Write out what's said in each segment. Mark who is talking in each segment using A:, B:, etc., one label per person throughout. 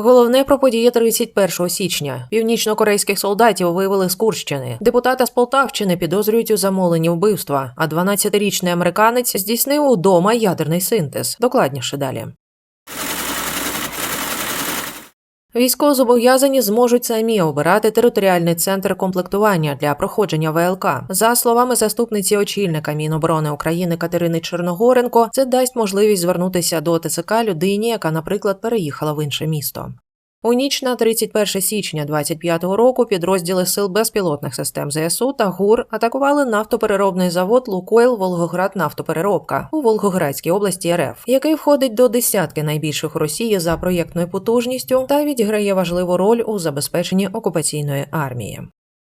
A: Головне про події 31 січня. Північно-корейських солдатів виявили з Курщини. Депутата з Полтавщини підозрюють у замовленні вбивства, а 12-річний американець здійснив удома ядерний синтез. Докладніше далі. Військовозобов'язані зможуть самі обирати територіальний центр комплектування для проходження ВЛК. За словами заступниці очільника Міноборони України Катерини Черногоренко, це дасть можливість звернутися до ТЦК людині, яка, наприклад, переїхала в інше місто. У ніч на 31 січня 25-го року підрозділи сил безпілотних систем ЗСУ та ГУР атакували нафтопереробний завод Лукойл Волгоград Нафтопереробка у Волгоградській області РФ, який входить до десятки найбільших Росії за проєктною потужністю та відіграє важливу роль у забезпеченні окупаційної армії.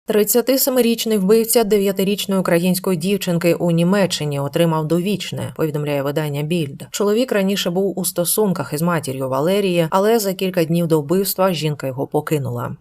A: 37-річний вбивця 9-річної української дівчинки у Німеччині отримав довічне, повідомляє видання Більд. Чоловік раніше був у стосунках із матір'ю Валерії, але за кілька днів до вбивства жінка його покинула.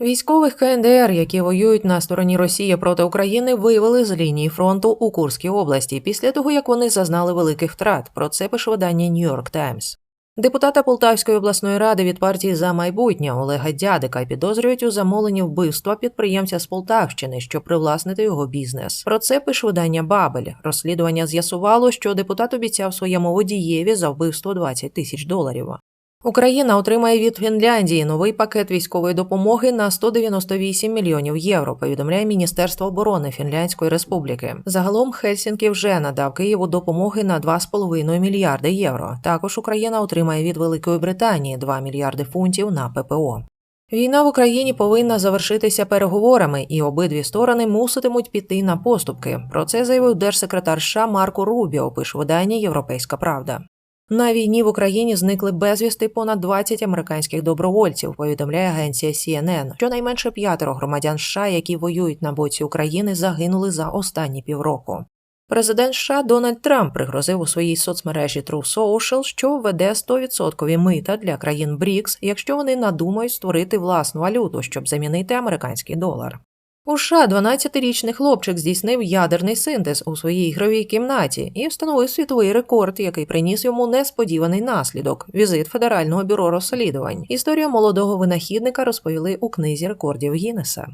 A: Військових КНДР, які воюють на стороні Росії проти України, вивели з лінії фронту у Курській області після того, як вони зазнали великих втрат. Про це пише видання New York Times. Депутата Полтавської обласної ради від партії за майбутнє Олега Дядика підозрюють у замовленні вбивства підприємця з Полтавщини, щоб привласнити його бізнес. Про це пише видання Бабель. Розслідування з'ясувало, що депутат обіцяв своєму водієві за вбивство 20 тисяч доларів. Україна отримає від Фінляндії новий пакет військової допомоги на 198 мільйонів євро. Повідомляє Міністерство оборони Фінляндської Республіки. Загалом Хельсінкі вже надав Києву допомоги на 2,5 мільярди євро. Також Україна отримає від Великої Британії 2 мільярди фунтів на ППО. Війна в Україні повинна завершитися переговорами, і обидві сторони муситимуть піти на поступки. Про це заявив держсекретар США Марко Рубіо, пише видання Європейська Правда. На війні в Україні зникли безвісти понад 20 американських добровольців. Повідомляє агенція CNN. Щонайменше п'ятеро громадян США, які воюють на боці України, загинули за останні півроку. Президент США Дональд Трамп пригрозив у своїй соцмережі True Social, що введе 100% мита для країн БРІКС, якщо вони надумають створити власну валюту, щоб замінити американський долар. У США 12-річний хлопчик здійснив ядерний синтез у своїй ігровій кімнаті і встановив світовий рекорд, який приніс йому несподіваний наслідок візит Федерального бюро розслідувань. Історію молодого винахідника розповіли у книзі рекордів Гіннеса.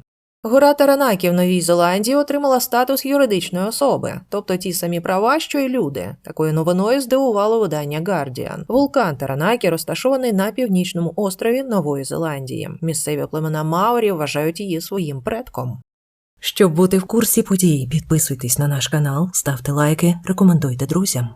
A: Гора Таранакі в Новій Зеландії отримала статус юридичної особи, тобто ті самі права, що й люди. Такою новиною здивувало видання Guardian. Вулкан Таранакі розташований на північному острові Нової Зеландії. Місцеві племена Маорі вважають її своїм предком. Щоб бути в курсі подій, підписуйтесь на наш канал, ставте лайки, рекомендуйте друзям.